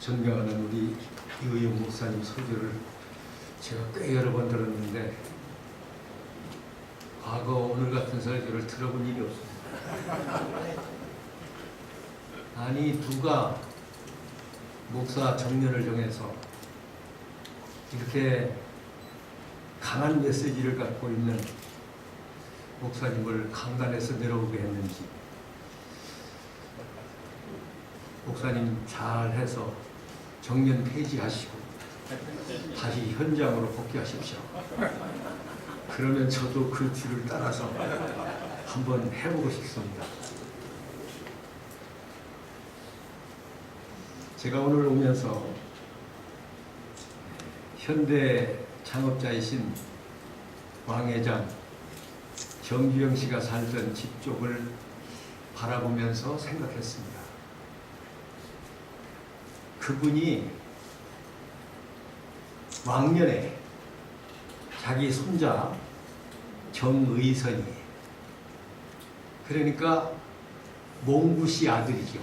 존경하는 우리 이의용 목사님 설교를 제가 꽤 여러 번 들었는데 과거 오늘 같은 설교를 들어본 일이 없습니다. 아니 누가 목사 정년을 정해서 이렇게 강한 메시지를 갖고 있는 목사님을 강단에서 내려오게 했는지 목사님 잘해서 정년 폐지하시고 다시 현장으로 복귀하십시오. 그러면 저도 그 뒤를 따라서 한번 해보고 싶습니다. 제가 오늘 오면서 현대 창업자이신 왕회장 정규영 씨가 살던 집 쪽을 바라보면서 생각했습니다. 그분이 왕년에 자기 손자 정의선이 그러니까 몽구 씨 아들이죠.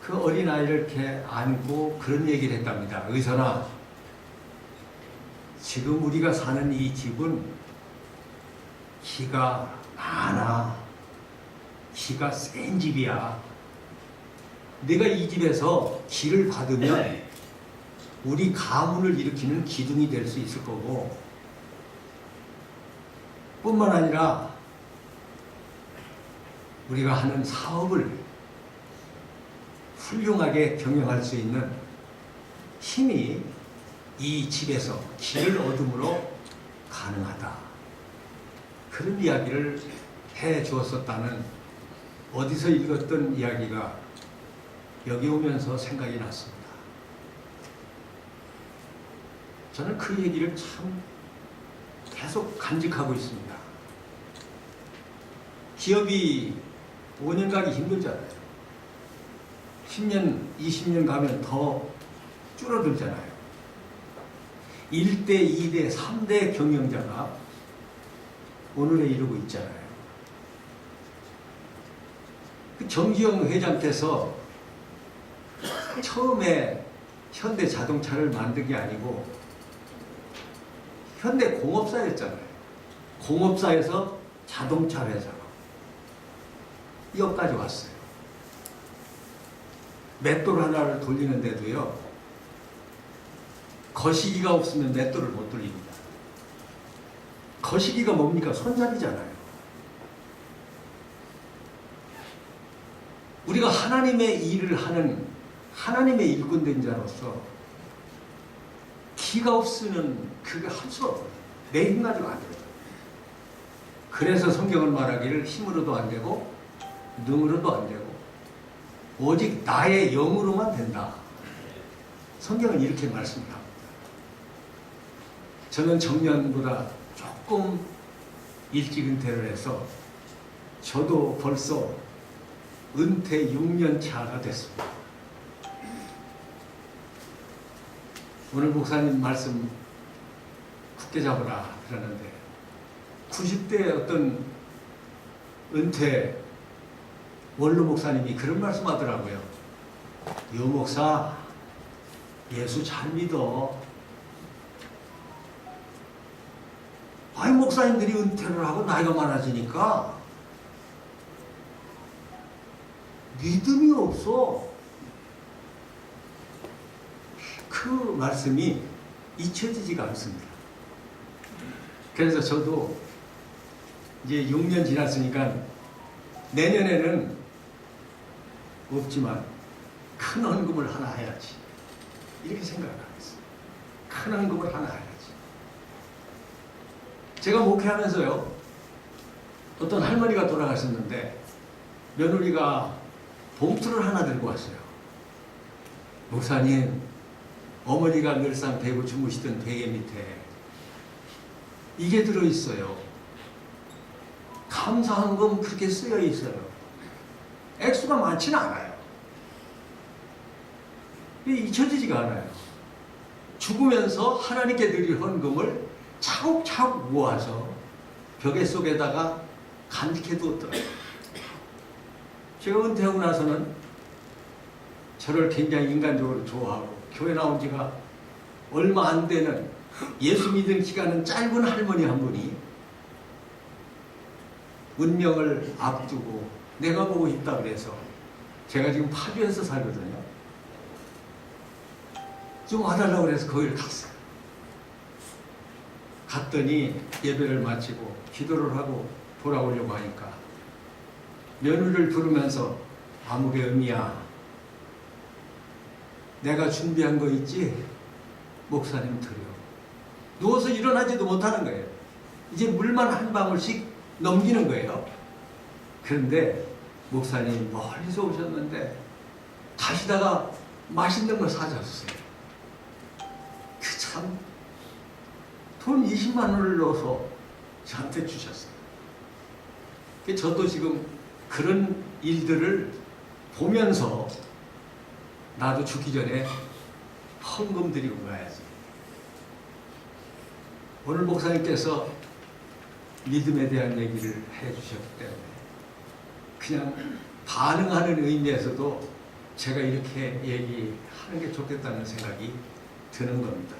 그 어린아이를 이렇게 안고 그런 얘기를 했답니다. 의선아, 지금 우리가 사는 이 집은 키가 많아. 키가 센 집이야. 내가 이 집에서 기를 받으면 우리 가문을 일으키는 기둥이 될 수 있을 거고 뿐만 아니라 우리가 하는 사업을 훌륭하게 경영할 수 있는 힘이 이 집에서 길을 얻음으로 가능하다. 그런 이야기를 해 주었었다는 어디서 읽었던 이야기가 여기 오면서 생각이 났습니다. 저는 그 얘기를 참 계속 간직하고 있습니다. 기업이 5년 가기 힘들잖아요. 10년, 20년 가면 더 줄어들잖아요. 1대, 2대, 3대 경영자가 오늘에 이르고 있잖아요. 그 정기영 회장 께서 처음에 현대 자동차를 만든 게 아니고 현대 공업사였잖아요. 공업사에서 자동차 회사로 여기까지 왔어요. 맷돌 하나를 돌리는데도요. 거시기가 없으면 맷돌을 못 돌립니다. 거시기가 뭡니까? 손잡이잖아요. 우리가 하나님의 일을 하는 하나님의 일꾼된 자로서 기가 없으면 그게 할수 없어요. 내 힘 가지고 안 돼요. 그래서 성경은 말하기를 힘으로도 안 되고 능으로도 안 되고 오직 나의 영으로만 된다. 성경은 이렇게 말씀합니다. 저는 정년보다 조금 일찍 은퇴를 해서 저도 벌써 은퇴 6년 차가 됐습니다. 오늘 목사님 말씀 굳게 잡으라 그러는데 90대 어떤 은퇴 원로 목사님이 그런 말씀 하더라고요. 요 목사 예수 잘 믿어. 아이 목사님들이 은퇴를 하고 나이가 많아지니까 믿음이 없어. 그 말씀이 잊혀지지가 않습니다. 그래서 저도 이제 6년 지났으니까 내년에는 없지만 큰 헌금을 하나 해야지. 이렇게 생각을 하고 있어요. 큰 헌금을 하나 해야지. 제가 목회하면서요, 어떤 할머니가 돌아가셨는데, 며느리가 봉투를 하나 들고 왔어요. 목사님, 어머니가 늘상 대고 주무시던 베개 밑에 이게 들어있어요. 감사헌금 그렇게 쓰여 있어요. 액수가 많지는 않아요. 잊혀지지가 않아요. 죽으면서 하나님께 드릴 헌금을 차곡차곡 모아서 벽에 속에다가 간직해 두었더라고요. 제가 은퇴하고 나서는 저를 굉장히 인간적으로 좋아하고 교회 나온 지가 얼마 안 되는 예수 믿은 기간은 짧은 할머니 한 분이 운명을 앞두고 내가 보고 있다 그래서 제가 지금 파주에서 살거든요. 좀 와달라고 그래서 거기를 갔어요. 갔더니 예배를 마치고 기도를 하고 돌아오려고 하니까 며느리를 부르면서 아무개 의미야 내가 준비한 거 있지? 목사님 드려 누워서 일어나지도 못하는 거예요 이제 물만 한 방울씩 넘기는 거예요 그런데 목사님 멀리서 오셨는데 가시다가 맛있는 걸 사줬어요 그 참 돈 20만 원을 넣어서 저한테 주셨어요. 그 저도 지금 그런 일들을 보면서 나도 죽기 전에 헌금 드리고 가야지. 오늘 목사님께서 믿음에 대한 얘기를 해 주셨기 때문에 그냥 반응하는 의미에서도 제가 이렇게 얘기하는 게 좋겠다는 생각이 드는 겁니다.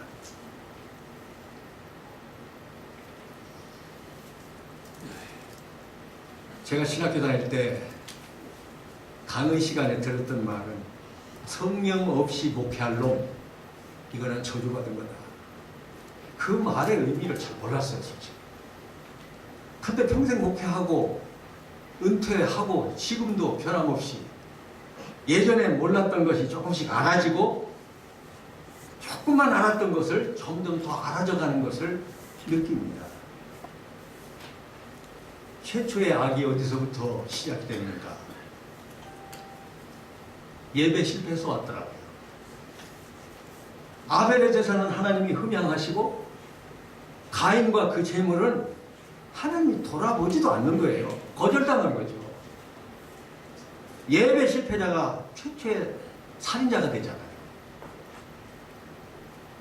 제가 신학교 다닐 때 강의 시간에 들었던 말은 성령 없이 목회할 놈 이거는 저주받은 거다. 그 말의 의미를 잘 몰랐어요, 솔직히. 근데 평생 목회하고 은퇴하고 지금도 변함없이 예전에 몰랐던 것이 조금씩 알아지고 조금만 알았던 것을 점점 더 알아져가는 것을 느낍니다. 최초의 악이 어디서부터 시작됩니까? 예배 실패해서 왔더라고요. 아벨의 제사는 하나님이 흠양하시고 가인과 그 재물은 하나님이 돌아보지도 않는 거예요. 거절당한 거죠. 예배 실패자가 최초의 살인자가 되잖아요.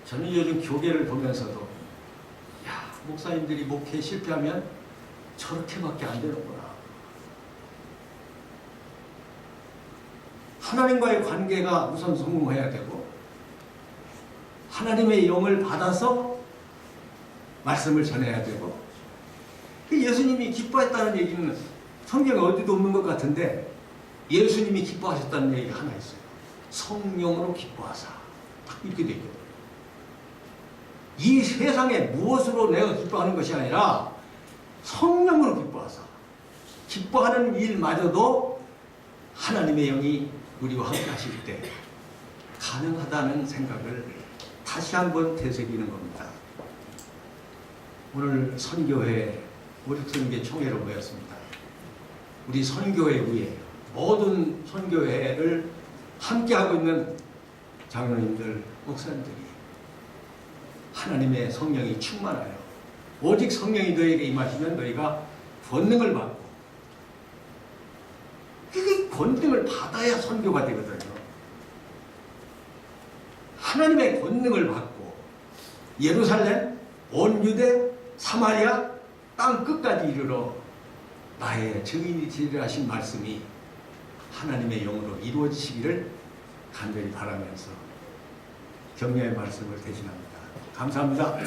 저는 요즘 교계를 보면서도 야 목사님들이 목회 실패하면 저렇게밖에 안 되는구나. 하나님과의 관계가 우선 성공해야 되고 하나님의 영을 받아서 말씀을 전해야 되고 그 예수님이 기뻐했다는 얘기는 성경에 어디도 없는 것 같은데 예수님이 기뻐하셨다는 얘기가 하나 있어요. 성령으로 기뻐하사. 딱 이렇게 되어 있거든요. 이 세상에 무엇으로 내가 기뻐하는 것이 아니라 성령으로 기뻐하사. 기뻐하는 일마저도 하나님의 영이 우리와 함께 하실 때 가능하다는 생각을 다시 한번 되새기는 겁니다. 오늘 선교회 우리 선교 총회로 모였습니다. 우리 선교회 위에 모든 선교회를 함께하고 있는 장로님들, 목사님들이 하나님의 성령이 충만하여 오직 성령이 너에게 임하시면 너희가 권능을 받고 그 권능을 받아야 선교가 되거든요. 하나님의 권능을 받고 예루살렘, 온 유대, 사마리아 땅 끝까지 이르러 나의 증인이 되리라 하신 말씀이 하나님의 영으로 이루어지시기를 간절히 바라면서 격려의 말씀을 대신합니다. 감사합니다.